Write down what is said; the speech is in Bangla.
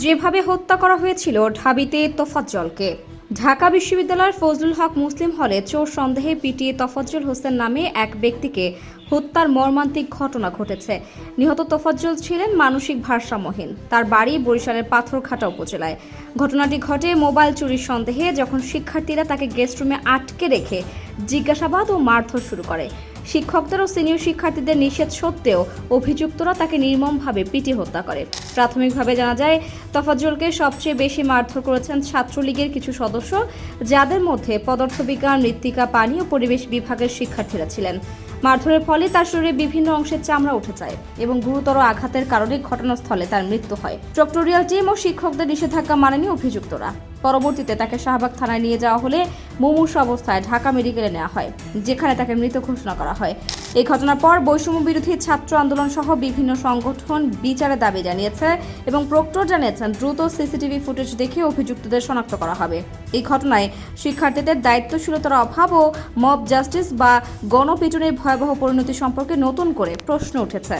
যেভাবে হত্যা করা হয়েছিল ঢাবিতে তোফাজ্জলকে। ঢাকা বিশ্ববিদ্যালয়ের ফজলুল হক মুসলিম হলে চোর সন্দেহে পিটিয়ে তফাজ্জল হোসেন নামে এক ব্যক্তিকে হত্যার মর্মান্তিক ঘটনা ঘটেছে। নিহত তোফাজ্জল ছিলেন মানসিক ভারসাম্যহীন। তার বাড়ি বরিশালের পাথরঘাটা উপজেলায়। ঘটনাটি ঘটে মোবাইল চুরির সন্দেহে যখন শিক্ষার্থীরা তাকে গেস্ট রুমে আটকে রেখে জিজ্ঞাসাবাদ ও মারধর শুরু করে। শিক্ষকদের ও সিনিয়র শিক্ষার্থীদের নিষেধ সত্ত্বেও অভিযুক্তরা তাকে নির্মমভাবে পিটি হত্যা করে। প্রাথমিকভাবে জানা যায়, তফাজ্জলকে সবচেয়ে বেশি মারধর করেছেন ছাত্রলীগের কিছু সদস্য, যাদের মধ্যে পদার্থবিজ্ঞান, মৃত্তিকা, পানি ও পরিবেশ বিভাগের শিক্ষার্থীরা ছিলেন। মারধরের ফলে তার শরীরে বিভিন্ন অংশের চামড়া উঠে যায় এবং গুরুতর আঘাতের কারণে ঘটনাস্থলে তার মৃত্যু হয়। ট্রক্টোরিয়াল টিম ও শিক্ষকদের নিষেধাজ্ঞা মানেনি অভিযুক্তরা। পরবর্তীতে তাকে শাহবাগ থানায় নিয়ে যাওয়া হলে মুমূর্ষ অবস্থায় ঢাকা মেডিকেলে নেওয়া হয়, যেখানে তাকে মৃত ঘোষণা করা হয়। এই ঘটনার পর বৈষম্য বিরোধী ছাত্র আন্দোলন সহ বিভিন্ন সংগঠন বিচারের দাবি জানিয়েছে এবং প্রক্টর জানিয়েছেন, দ্রুত সিসিটিভি ফুটেজ দেখে অভিযুক্তদের শনাক্ত করা হবে। এই ঘটনায় শিক্ষার্থীদের দায়িত্বশীলতার অভাব ও মব জাস্টিস বা গণপিটুনির ভয়াবহ পরিণতি সম্পর্কে নতুন করে প্রশ্ন উঠেছে।